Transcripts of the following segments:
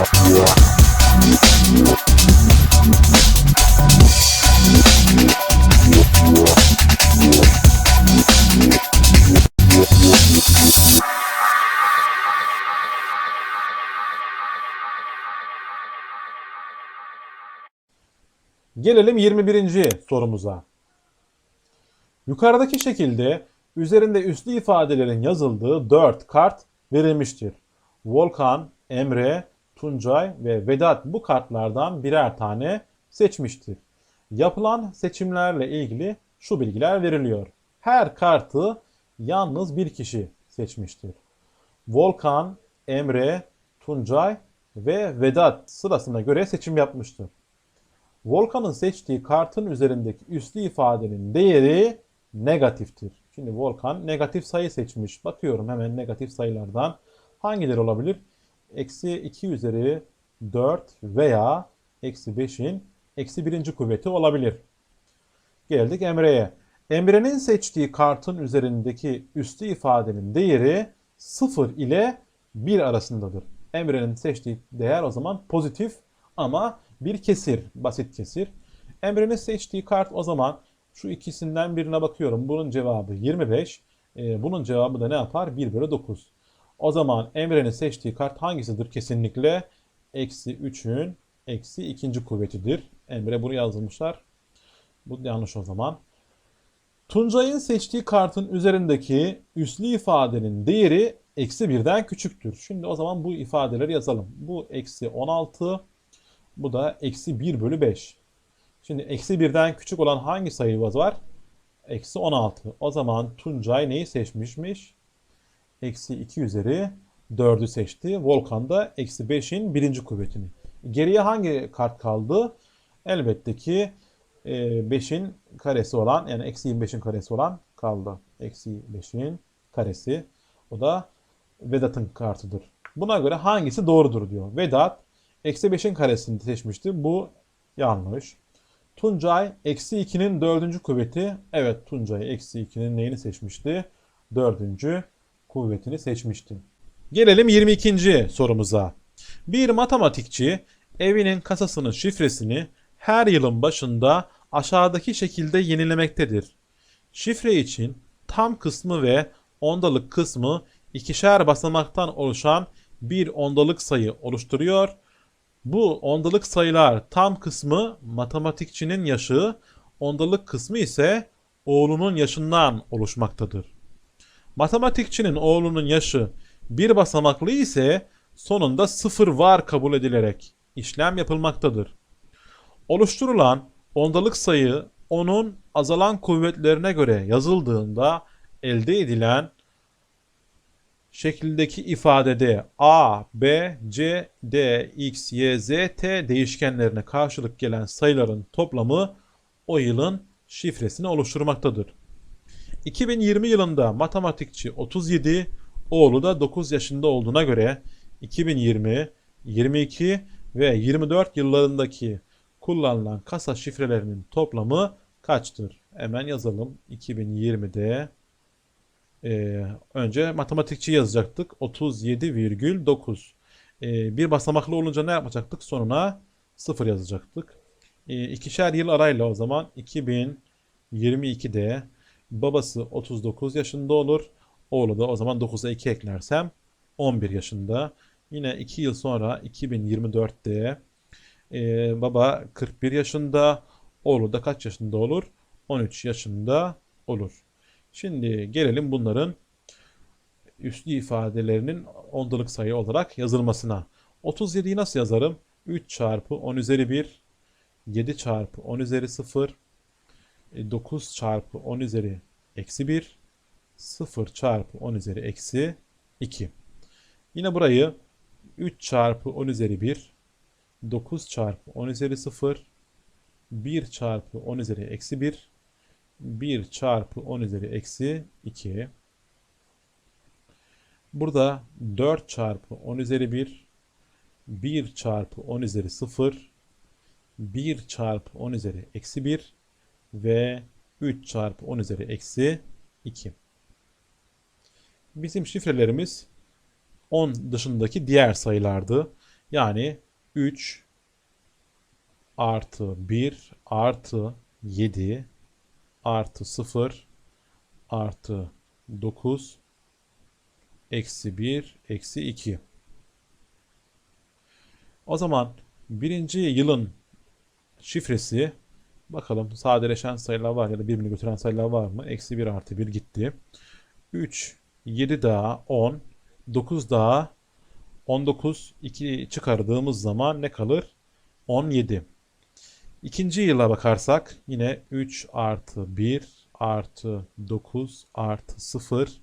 Gelelim 21. sorumuza. Yukarıdaki şekilde üzerinde üslü ifadelerin yazıldığı 4 kart verilmiştir. Volkan, Emre, Tuncay ve Vedat bu kartlardan birer tane seçmiştir. Yapılan seçimlerle ilgili şu bilgiler veriliyor. Her kartı yalnız bir kişi seçmiştir. Volkan, Emre, Tuncay ve Vedat sırasına göre seçim yapmıştır. Volkan'ın seçtiği kartın üzerindeki üslü ifadenin değeri negatiftir. Şimdi Volkan negatif sayı seçmiş. Bakıyorum hemen negatif sayılardan hangileri olabilir? Eksi 2 üzeri 4 veya eksi 5'in eksi birinci kuvveti olabilir. Geldik Emre'ye. Emre'nin seçtiği kartın üzerindeki üslü ifadenin değeri 0 ile 1 arasındadır. Emre'nin seçtiği değer o zaman pozitif ama bir kesir, basit kesir. Emre'nin seçtiği kart o zaman şu ikisinden birine bakıyorum. Bunun cevabı 25. Ee, bunun cevabı da ne yapar? 1 bölü 9. O zaman Emre'nin seçtiği kart hangisidir? Kesinlikle eksi 3'ün eksi ikinci kuvvetidir. Emre bunu yazmışlar. Bu yanlış o zaman. Tuncay'ın seçtiği kartın üzerindeki üslü ifadenin değeri eksi 1'den küçüktür. Şimdi o zaman bu ifadeleri yazalım. Bu eksi 16, bu da eksi 1 bölü 5. Şimdi eksi 1'den küçük olan hangi sayımız var? Eksi 16. O zaman Tuncay neyi seçmişmiş? Eksi 2 üzeri 4'ü seçti. Volkan da eksi 5'in birinci kuvvetini. Geriye hangi kart kaldı? Elbette ki 5'in karesi olan yani eksi 25'in karesi olan kaldı. Eksi 5'in karesi. O da Vedat'ın kartıdır. Buna göre hangisi doğrudur diyor. Vedat eksi 5'in karesini seçmişti. Bu yanlış. Tuncay eksi 2'nin dördüncü kuvveti. Evet Tuncay eksi 2'nin neyini seçmişti? Dördüncü kuvvetini seçmişti. Gelelim 22. sorumuza. Bir matematikçi evinin kasasının şifresini her yılın başında aşağıdaki şekilde yenilemektedir. Şifre için tam kısmı ve ondalık kısmı ikişer basamaktan oluşan bir ondalık sayı oluşturuyor. Bu ondalık sayılar tam kısmı matematikçinin yaşı, ondalık kısmı ise oğlunun yaşından oluşmaktadır. Matematikçinin oğlunun yaşı bir basamaklı ise sonunda sıfır var kabul edilerek işlem yapılmaktadır. Oluşturulan ondalık sayı onun azalan kuvvetlerine göre yazıldığında elde edilen şekildeki ifadede a, b, c, d, x, y, z, t değişkenlerine karşılık gelen sayıların toplamı o yılın şifresini oluşturmaktadır. 2020 yılında matematikçi 37, oğlu da 9 yaşında olduğuna göre 2020, 22 ve 24 yıllarındaki kullanılan kasa şifrelerinin toplamı kaçtır? Hemen yazalım. 2020'de e, önce matematikçi yazacaktık. 37,9. E, bir basamaklı olunca ne yapacaktık? Sonuna 0 yazacaktık. E, ikişer yıl arayla o zaman 2022'de babası 39 yaşında olur. Oğlu da o zaman 9'a 2 eklersem 11 yaşında. Yine 2 yıl sonra 2024'te e, baba 41 yaşında, oğlu da kaç yaşında olur? 13 yaşında olur. Şimdi gelelim bunların üslü ifadelerinin ondalık sayı olarak yazılmasına. 37'yi nasıl yazarım? 3 çarpı 10 üzeri 1, 7 çarpı 10 üzeri 0, 9 e, çarpı 10 üzeri eksi 1, 0 çarpı 10 üzeri eksi 2. Yine burayı 3 çarpı 10 üzeri 1, 9 çarpı 10 üzeri 0, 1 çarpı 10 üzeri eksi 1, 1 çarpı 10 üzeri eksi 2. Burada 4 çarpı 10 üzeri 1, 1 çarpı 10 üzeri 0, 1 çarpı 10 üzeri eksi 1 ve 3 çarpı 10 üzeri eksi 2. Bizim şifrelerimiz 10 dışındaki diğer sayılardı. Yani 3 artı 1 artı 7 artı 0 artı 9 eksi 1 eksi 2. O zaman birinci yılın şifresi bakalım sadeleşen sayılar var ya da birbirini götüren sayılar var mı? Eksi 1 artı 1 gitti. 3, 7 daha 10, 9 daha 19, 2 çıkardığımız zaman ne kalır? 17. İkinci yıla bakarsak yine 3 artı 1 artı 9 artı 0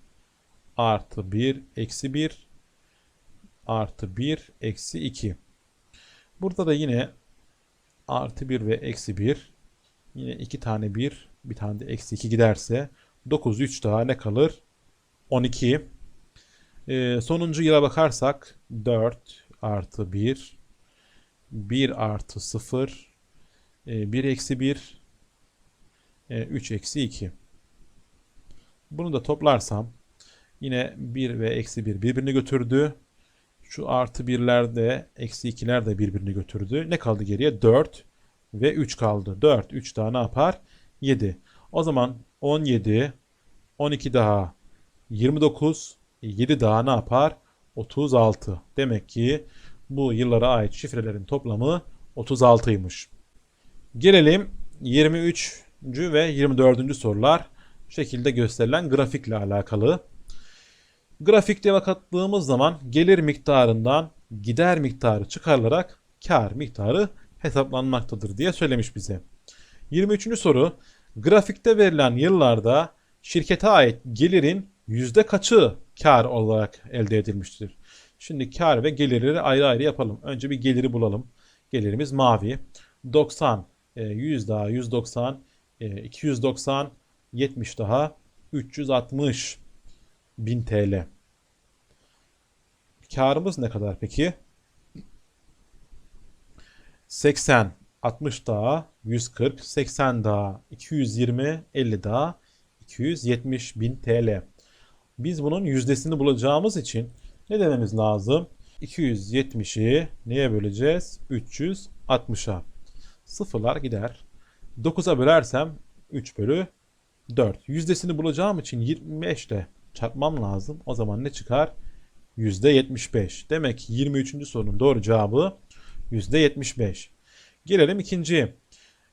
artı 1 eksi 1 artı 1 eksi 2. Burada da yine artı 1 ve eksi 1 yine 2 tane 1 bir tane de eksi 2 giderse 9 3 daha ne kalır? 12. Ee, sonuncu yıla bakarsak 4 artı 1 1 artı 0 1 eksi 1 3 eksi 2. Bunu da toplarsam yine 1 ve eksi 1 birbirini götürdü. Şu artı 1'ler de eksi 2'ler de birbirini götürdü. Ne kaldı geriye? 4 ve 3 kaldı. 4, 3 daha ne yapar? 7. O zaman 17, 12 daha 29, 7 daha ne yapar? 36. Demek ki bu yıllara ait şifrelerin toplamı 36'ymış. Gelelim 23. ve 24. sorular şekilde gösterilen grafikle alakalı. Grafikte bakattığımız zaman gelir miktarından gider miktarı çıkarılarak kar miktarı hesaplanmaktadır diye söylemiş bize. 23. soru grafikte verilen yıllarda şirkete ait gelirin yüzde kaçı kar olarak elde edilmiştir? Şimdi kar ve gelirleri ayrı ayrı yapalım. Önce bir geliri bulalım. Gelirimiz mavi. 90, 100 daha 190, 290, 70 daha 360 bin TL. Karımız ne kadar peki? 80, 60 daha 140, 80 daha 220, 50 daha 270 bin TL. Biz bunun yüzdesini bulacağımız için ne dememiz lazım? 270'i neye böleceğiz? 360'a. Sıfırlar gider. 9'a bölersem 3 bölü 4. Yüzdesini bulacağım için 25 ile çarpmam lazım. O zaman ne çıkar? %75. Demek ki 23. sorunun doğru cevabı %75. Gelelim ikinci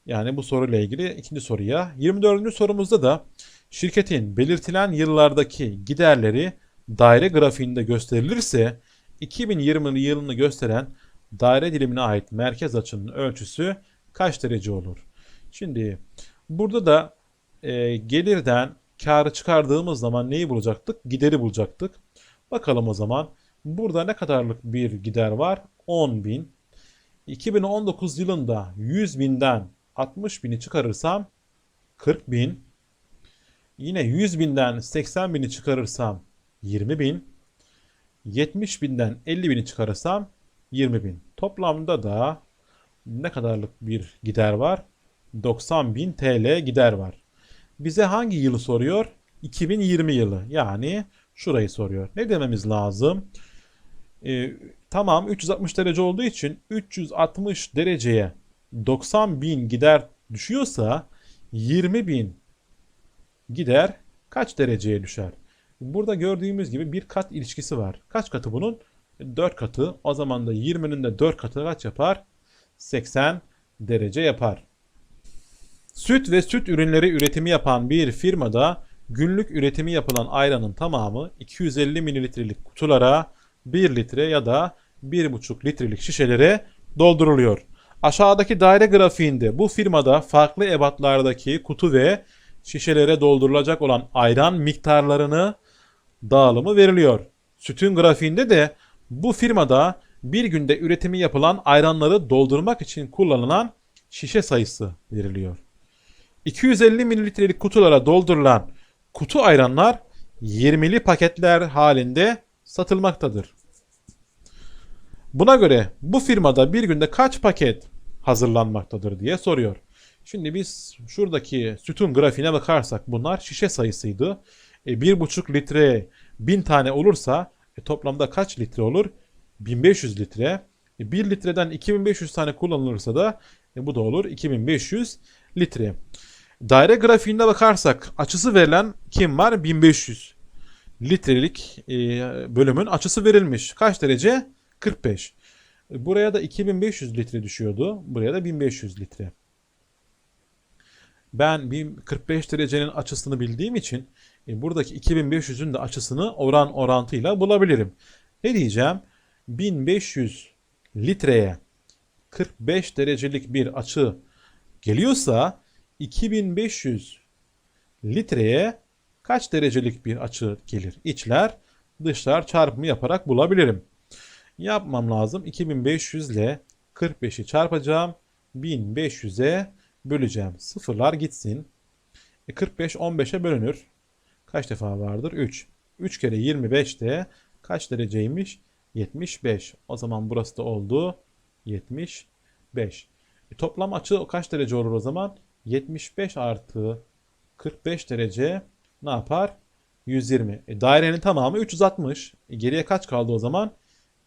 yani bu soruyla ilgili ikinci soruya. 24. sorumuzda da şirketin belirtilen yıllardaki giderleri daire grafiğinde gösterilirse 2020 yılını gösteren daire dilimine ait merkez açının ölçüsü kaç derece olur? Şimdi burada da e, gelirden karı çıkardığımız zaman neyi bulacaktık? Gideri bulacaktık. Bakalım o zaman. Burada ne kadarlık bir gider var? 10 bin. 2019 yılında 100 binden 60 bini çıkarırsam 40 bin. Yine 100 binden 80 bini çıkarırsam 20 bin. 70 binden 50 bini çıkarırsam 20 bin. Toplamda da ne kadarlık bir gider var? 90 bin TL gider var. Bize hangi yılı soruyor? 2020 yılı. Yani şurayı soruyor. Ne dememiz lazım? Ee, tamam 360 derece olduğu için 360 dereceye 90 bin gider düşüyorsa 20 bin gider kaç dereceye düşer? Burada gördüğümüz gibi bir kat ilişkisi var. Kaç katı bunun? 4 katı. O zaman da 20'nin de 4 katı kaç yapar? 80 derece yapar. Süt ve süt ürünleri üretimi yapan bir firmada günlük üretimi yapılan ayranın tamamı 250 mililitrelik kutulara 1 litre ya da 1,5 litrelik şişelere dolduruluyor. Aşağıdaki daire grafiğinde bu firmada farklı ebatlardaki kutu ve şişelere doldurulacak olan ayran miktarlarını dağılımı veriliyor. Sütün grafiğinde de bu firmada bir günde üretimi yapılan ayranları doldurmak için kullanılan şişe sayısı veriliyor. 250 mililitrelik kutulara doldurulan kutu ayranlar 20'li paketler halinde satılmaktadır. Buna göre bu firmada bir günde kaç paket hazırlanmaktadır diye soruyor. Şimdi biz şuradaki sütun grafiğine bakarsak bunlar şişe sayısıydı. E, 1,5 litre 1000 tane olursa e, toplamda kaç litre olur? 1500 litre. E, 1 litreden 2500 tane kullanılırsa da e, bu da olur 2500 litre. Daire grafiğinde bakarsak açısı verilen kim var? 1500 litrelik e, bölümün açısı verilmiş. Kaç derece? 45. E, Buraya da 2500 litre düşüyordu. Buraya da 1500 litre. Ben bir 45 derecenin açısını bildiğim için e, buradaki 2500'ün de açısını oran orantıyla bulabilirim. Ne diyeceğim? 1500 litreye 45 derecelik bir açı geliyorsa 2500 litreye kaç derecelik bir açı gelir? İçler dışlar çarpımı yaparak bulabilirim. Yapmam lazım. 2500 ile 45'i çarpacağım. 1500'e böleceğim. Sıfırlar gitsin. E 45 15'e bölünür. Kaç defa vardır? 3. 3 kere 25 de kaç dereceymiş? 75. O zaman burası da oldu. 75. E toplam açı kaç derece olur o zaman? 75 artı 45 derece ne yapar? 120. E dairenin tamamı 360. E geriye kaç kaldı o zaman?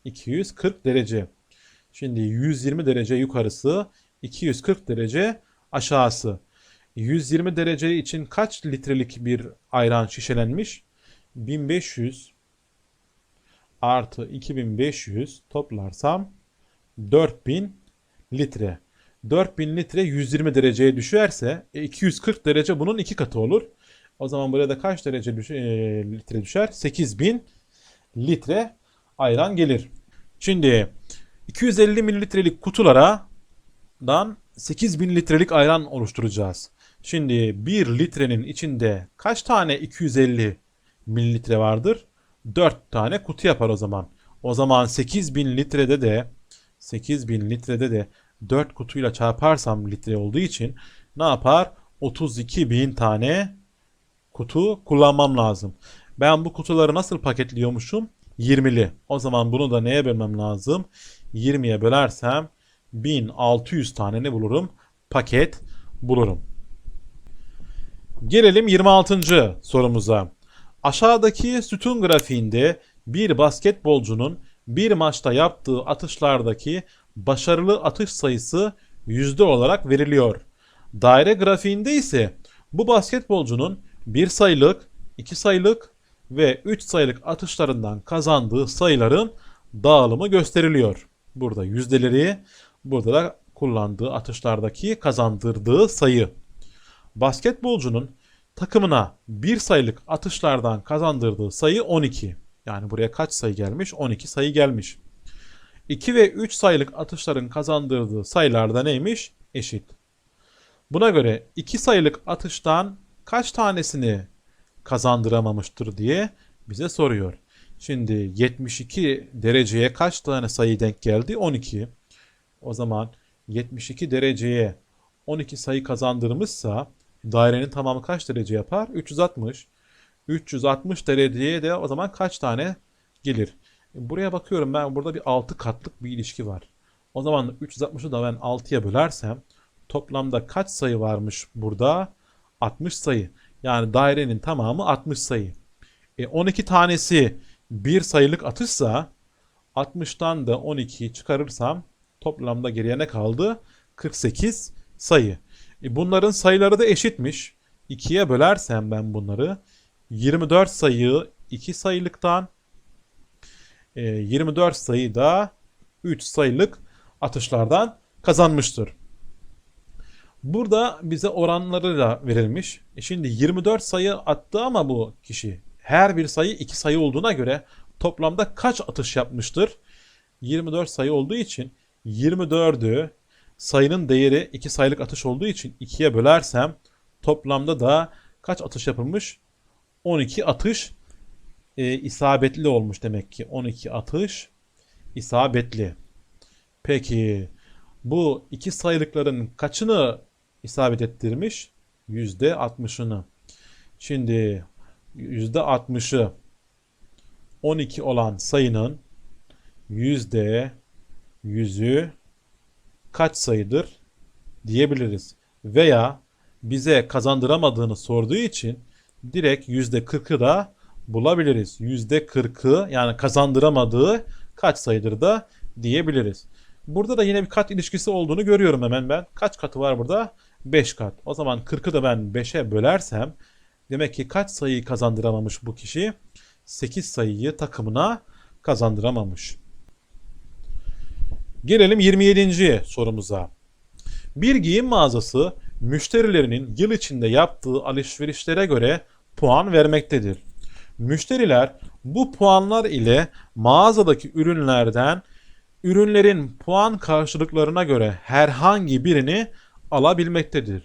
240 derece. Şimdi 120 derece yukarısı, 240 derece aşağısı. 120 derece için kaç litrelik bir ayran şişelenmiş? 1500 artı 2500 toplarsam 4000 litre. 4000 litre 120 dereceye düşerse e, 240 derece bunun iki katı olur. O zaman buraya da kaç derece düş- e, litre düşer? 8000 litre ayran gelir. Şimdi 250 mililitrelik kutulara dan 8000 litrelik ayran oluşturacağız. Şimdi 1 litrenin içinde kaç tane 250 mililitre vardır? 4 tane kutu yapar o zaman. O zaman 8000 litrede de 8000 litrede de 4 kutuyla çarparsam litre olduğu için ne yapar? 32.000 tane kutu kullanmam lazım. Ben bu kutuları nasıl paketliyormuşum? 20'li. O zaman bunu da neye bölmem lazım? 20'ye bölersem 1600 tane ne bulurum? Paket bulurum. Gelelim 26. sorumuza. Aşağıdaki sütun grafiğinde bir basketbolcunun bir maçta yaptığı atışlardaki başarılı atış sayısı yüzde olarak veriliyor. Daire grafiğinde ise bu basketbolcunun bir sayılık, iki sayılık ve 3 sayılık atışlarından kazandığı sayıların dağılımı gösteriliyor. Burada yüzdeleri, burada da kullandığı atışlardaki kazandırdığı sayı. Basketbolcunun takımına bir sayılık atışlardan kazandırdığı sayı 12. Yani buraya kaç sayı gelmiş? 12 sayı gelmiş. 2 ve 3 sayılık atışların kazandırdığı sayılar da neymiş? Eşit. Buna göre 2 sayılık atıştan kaç tanesini kazandıramamıştır diye bize soruyor. Şimdi 72 dereceye kaç tane sayı denk geldi? 12. O zaman 72 dereceye 12 sayı kazandırmışsa dairenin tamamı kaç derece yapar? 360. 360 dereceye de o zaman kaç tane gelir? Buraya bakıyorum ben burada bir 6 katlık bir ilişki var. O zaman 360'ı da ben 6'ya bölersem toplamda kaç sayı varmış burada? 60 sayı. Yani dairenin tamamı 60 sayı. E 12 tanesi bir sayılık atışsa 60'tan da 12'yi çıkarırsam toplamda geriye ne kaldı? 48 sayı. E bunların sayıları da eşitmiş. 2'ye bölersem ben bunları 24 sayı 2 sayılıktan e, 24 sayı da 3 sayılık atışlardan kazanmıştır. Burada bize oranları da verilmiş. E şimdi 24 sayı attı ama bu kişi her bir sayı 2 sayı olduğuna göre toplamda kaç atış yapmıştır? 24 sayı olduğu için 24'ü sayının değeri 2 sayılık atış olduğu için 2'ye bölersem toplamda da kaç atış yapılmış? 12 atış e, isabetli olmuş demek ki. 12 atış isabetli. Peki bu iki sayılıkların kaçını isabet ettirmiş? %60'ını. Şimdi %60'ı 12 olan sayının %100'ü kaç sayıdır diyebiliriz. Veya bize kazandıramadığını sorduğu için direkt %40'ı da bulabiliriz. %40'ı yani kazandıramadığı kaç sayıdır da diyebiliriz. Burada da yine bir kat ilişkisi olduğunu görüyorum hemen ben. Kaç katı var burada? 5 kat. O zaman 40'ı da ben 5'e bölersem demek ki kaç sayıyı kazandıramamış bu kişi? 8 sayıyı takımına kazandıramamış. Gelelim 27. sorumuza. Bir giyim mağazası müşterilerinin yıl içinde yaptığı alışverişlere göre puan vermektedir. Müşteriler bu puanlar ile mağazadaki ürünlerden ürünlerin puan karşılıklarına göre herhangi birini alabilmektedir.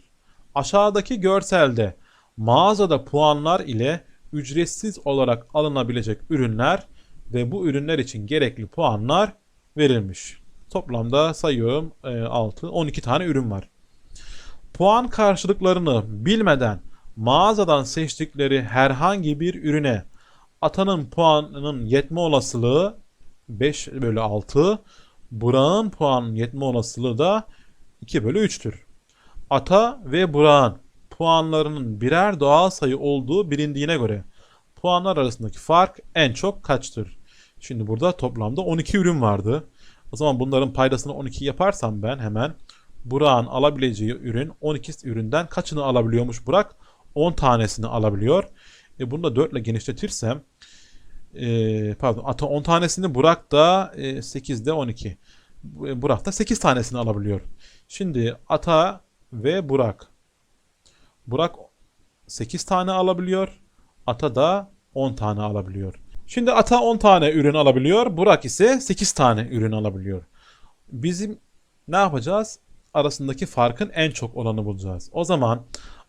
Aşağıdaki görselde mağazada puanlar ile ücretsiz olarak alınabilecek ürünler ve bu ürünler için gerekli puanlar verilmiş. Toplamda sayıyorum e, 6, 12 tane ürün var. Puan karşılıklarını bilmeden mağazadan seçtikleri herhangi bir ürüne atanın puanının yetme olasılığı 5 bölü 6, Burak'ın puan yetme olasılığı da 2 bölü 3'tür. Ata ve Burak'ın puanlarının birer doğal sayı olduğu bilindiğine göre puanlar arasındaki fark en çok kaçtır? Şimdi burada toplamda 12 ürün vardı. O zaman bunların paydasını 12 yaparsam ben hemen Burak'ın alabileceği ürün 12 üründen kaçını alabiliyormuş Burak? 10 tanesini alabiliyor. E bunu da 4 ile genişletirsem e, pardon ata 10 tanesini Burak da e, 8'de 12. Bu- Burak da 8 tanesini alabiliyor. Şimdi ata ve Burak. Burak 8 tane alabiliyor. Ata da 10 tane alabiliyor. Şimdi ata 10 tane ürün alabiliyor. Burak ise 8 tane ürün alabiliyor. Bizim ne yapacağız? Arasındaki farkın en çok olanı bulacağız. O zaman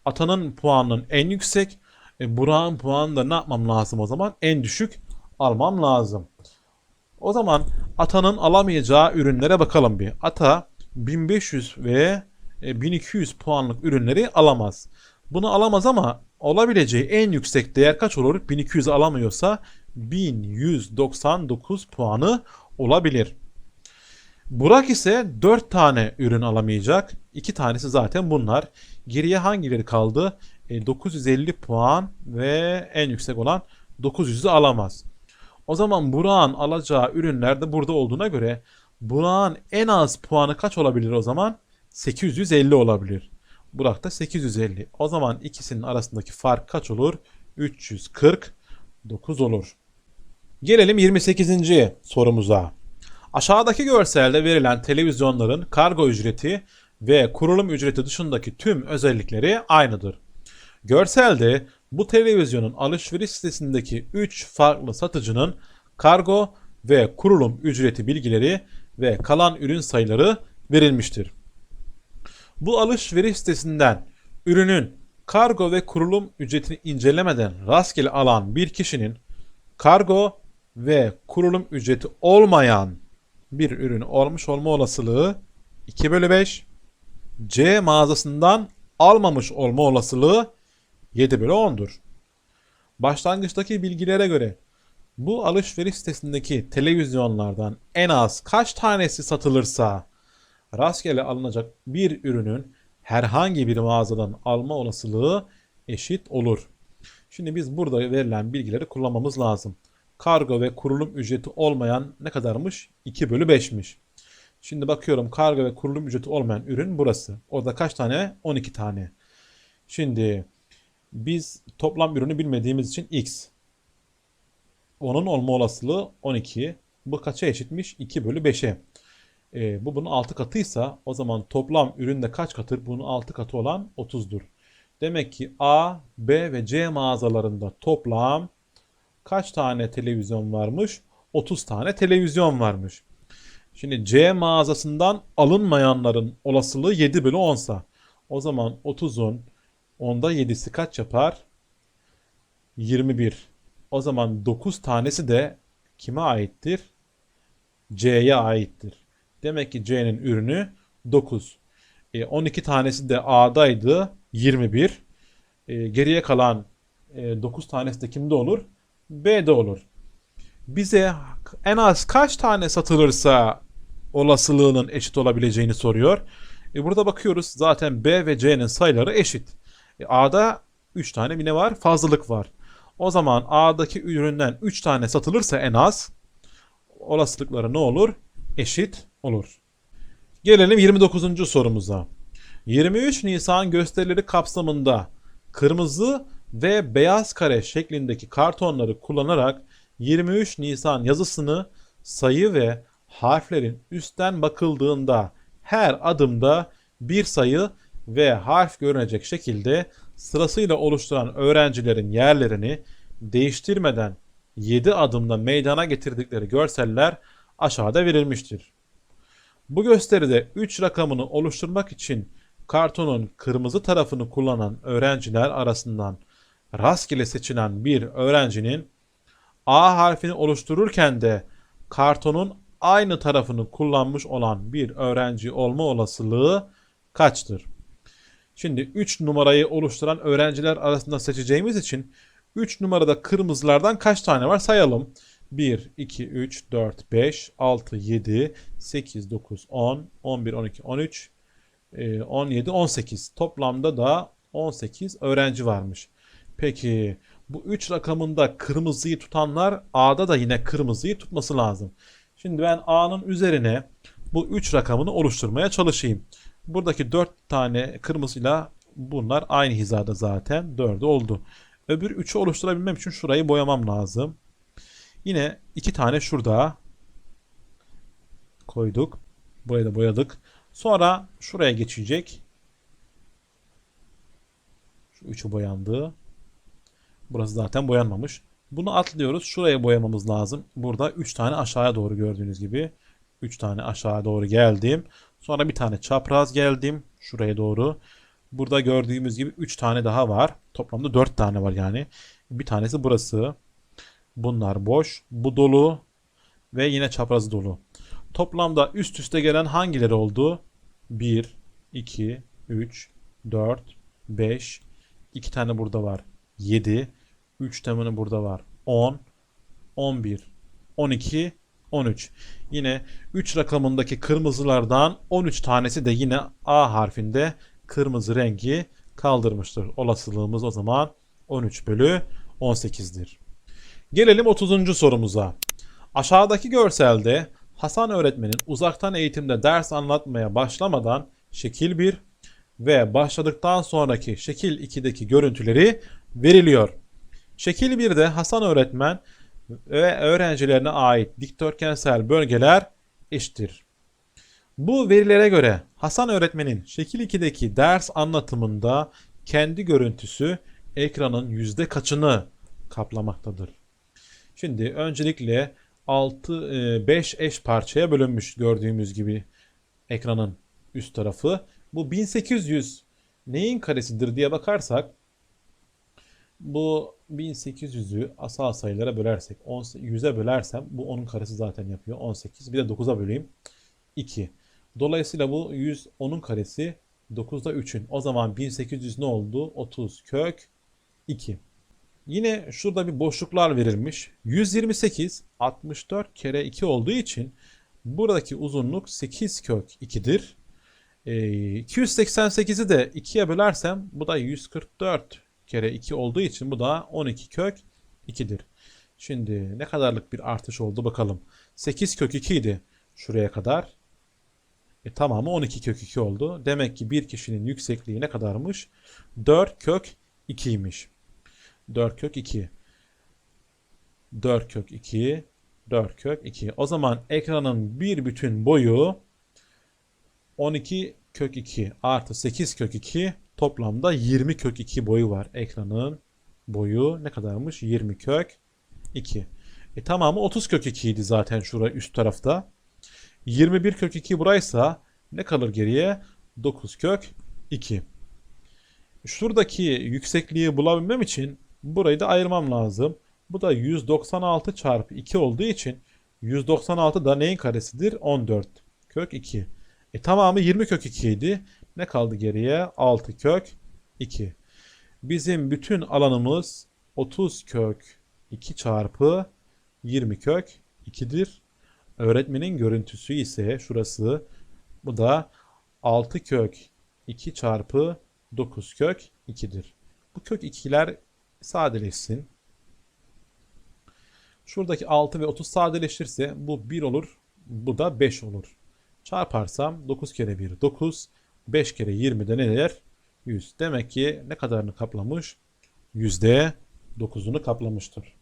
atanın puanının en yüksek, e, Burak'ın puanını da ne yapmam lazım o zaman? En düşük almam lazım. O zaman atanın alamayacağı ürünlere bakalım bir. Ata 1500 ve 1200 puanlık ürünleri alamaz. Bunu alamaz ama olabileceği en yüksek değer kaç olur? 1200 alamıyorsa 1199 puanı olabilir. Burak ise 4 tane ürün alamayacak. 2 tanesi zaten bunlar. Geriye hangileri kaldı? E, 950 puan ve en yüksek olan 900'ü alamaz. O zaman Burak'ın alacağı ürünler de burada olduğuna göre Burak'ın en az puanı kaç olabilir o zaman? 850 olabilir. Burak da 850. O zaman ikisinin arasındaki fark kaç olur? 349 olur. Gelelim 28. sorumuza. Aşağıdaki görselde verilen televizyonların kargo ücreti ve kurulum ücreti dışındaki tüm özellikleri aynıdır. Görselde bu televizyonun alışveriş sitesindeki 3 farklı satıcının kargo ve kurulum ücreti bilgileri ve kalan ürün sayıları verilmiştir. Bu alışveriş sitesinden ürünün kargo ve kurulum ücretini incelemeden rastgele alan bir kişinin kargo ve kurulum ücreti olmayan bir ürün olmuş olma olasılığı 2 bölü 5. C mağazasından almamış olma olasılığı 7 bölü 10'dur. Başlangıçtaki bilgilere göre bu alışveriş sitesindeki televizyonlardan en az kaç tanesi satılırsa rastgele alınacak bir ürünün herhangi bir mağazadan alma olasılığı eşit olur. Şimdi biz burada verilen bilgileri kullanmamız lazım. Kargo ve kurulum ücreti olmayan ne kadarmış? 2 bölü 5'miş. Şimdi bakıyorum kargo ve kurulum ücreti olmayan ürün burası. Orada kaç tane? 12 tane. Şimdi biz toplam ürünü bilmediğimiz için x. Onun olma olasılığı 12. Bu kaça eşitmiş? 2 bölü 5'e. E, bu bunun 6 katıysa o zaman toplam üründe kaç katır? Bunun 6 katı olan 30'dur. Demek ki A, B ve C mağazalarında toplam kaç tane televizyon varmış? 30 tane televizyon varmış. Şimdi C mağazasından alınmayanların olasılığı 7 bölü 10 sa. O zaman 30'un onda 7'si kaç yapar? 21. O zaman 9 tanesi de kime aittir? C'ye aittir. Demek ki C'nin ürünü 9. E, 12 tanesi de A'daydı 21. E, geriye kalan e, 9 tanesi de kimde olur? B'de olur. Bize en az kaç tane satılırsa olasılığının eşit olabileceğini soruyor. E, burada bakıyoruz zaten B ve C'nin sayıları eşit. E, A'da 3 tane bir ne var? Fazlalık var. O zaman A'daki üründen 3 tane satılırsa en az olasılıkları ne olur? Eşit olur. Gelelim 29. sorumuza. 23 Nisan gösterileri kapsamında kırmızı ve beyaz kare şeklindeki kartonları kullanarak 23 Nisan yazısını sayı ve harflerin üstten bakıldığında her adımda bir sayı ve harf görünecek şekilde sırasıyla oluşturan öğrencilerin yerlerini değiştirmeden 7 adımda meydana getirdikleri görseller aşağıda verilmiştir. Bu gösteride 3 rakamını oluşturmak için kartonun kırmızı tarafını kullanan öğrenciler arasından rastgele seçilen bir öğrencinin A harfini oluştururken de kartonun aynı tarafını kullanmış olan bir öğrenci olma olasılığı kaçtır? Şimdi 3 numarayı oluşturan öğrenciler arasında seçeceğimiz için 3 numarada kırmızılardan kaç tane var sayalım. 1, 2, 3, 4, 5, 6, 7, 8, 9, 10, 11, 12, 13, e, 17, 18. Toplamda da 18 öğrenci varmış. Peki bu 3 rakamında kırmızıyı tutanlar A'da da yine kırmızıyı tutması lazım. Şimdi ben A'nın üzerine bu 3 rakamını oluşturmaya çalışayım. Buradaki 4 tane kırmızıyla bunlar aynı hizada zaten. 4'ü oldu. Öbür 3'ü oluşturabilmem için şurayı boyamam lazım. Yine 2 tane şurada koyduk. Burayı da boyadık. Sonra şuraya geçecek. Şu 3'ü boyandı. Burası zaten boyanmamış. Bunu atlıyoruz. Şuraya boyamamız lazım. Burada 3 tane aşağıya doğru gördüğünüz gibi. 3 tane aşağıya doğru geldim. Sonra bir tane çapraz geldim. Şuraya doğru. Burada gördüğümüz gibi 3 tane daha var. Toplamda 4 tane var yani. Bir tanesi burası. Bunlar boş. Bu dolu. Ve yine çaprazı dolu. Toplamda üst üste gelen hangileri oldu? 1, 2, 3, 4, 5. 2 tane burada var. 7. 3 tane burada var. 10, 11, 12, 13. Yine 3 rakamındaki kırmızılardan 13 tanesi de yine A harfinde kırmızı rengi kaldırmıştır. Olasılığımız o zaman 13 bölü 18'dir. Gelelim 30. sorumuza. Aşağıdaki görselde Hasan öğretmenin uzaktan eğitimde ders anlatmaya başlamadan şekil 1 ve başladıktan sonraki şekil 2'deki görüntüleri veriliyor. Şekil 1'de Hasan öğretmen ve öğrencilerine ait dikdörtgensel bölgeler eşittir. Bu verilere göre Hasan öğretmenin şekil 2'deki ders anlatımında kendi görüntüsü ekranın yüzde kaçını kaplamaktadır? Şimdi öncelikle 6 5 eş parçaya bölünmüş gördüğümüz gibi ekranın üst tarafı. Bu 1800 neyin karesidir diye bakarsak bu 1800'ü asal sayılara bölersek 100'e bölersem bu onun karesi zaten yapıyor 18. Bir de 9'a böleyim 2. Dolayısıyla bu 100 onun karesi 9'da 3'ün. O zaman 1800 ne oldu? 30 kök 2. Yine şurada bir boşluklar verilmiş. 128 64 kere 2 olduğu için buradaki uzunluk 8 kök 2'dir. E, 288'i de 2'ye bölersem bu da 144 kere 2 olduğu için bu da 12 kök 2'dir. Şimdi ne kadarlık bir artış oldu bakalım. 8 kök 2 idi şuraya kadar. E, tamamı 12 kök 2 oldu. Demek ki bir kişinin yüksekliği ne kadarmış? 4 kök 2'ymiş. 4 kök 2. 4 kök 2. 4 kök 2. O zaman ekranın bir bütün boyu 12 kök 2 artı 8 kök 2 toplamda 20 kök 2 boyu var. Ekranın boyu ne kadarmış? 20 kök 2. E tamamı 30 kök 2 idi zaten şura üst tarafta. 21 kök 2 buraysa ne kalır geriye? 9 kök 2. Şuradaki yüksekliği bulabilmem için burayı da ayırmam lazım. Bu da 196 çarpı 2 olduğu için 196 da neyin karesidir? 14 kök 2. E tamamı 20 kök 2 idi. Ne kaldı geriye? 6 kök 2. Bizim bütün alanımız 30 kök 2 çarpı 20 kök 2'dir. Öğretmenin görüntüsü ise şurası. Bu da 6 kök 2 çarpı 9 kök 2'dir. Bu kök 2'ler sadeleşsin. Şuradaki 6 ve 30 sadeleşirse bu 1 olur. Bu da 5 olur. Çarparsam 9 kere 1 9. 5 kere 20 de ne der? 100. Demek ki ne kadarını kaplamış? %9'unu kaplamıştır.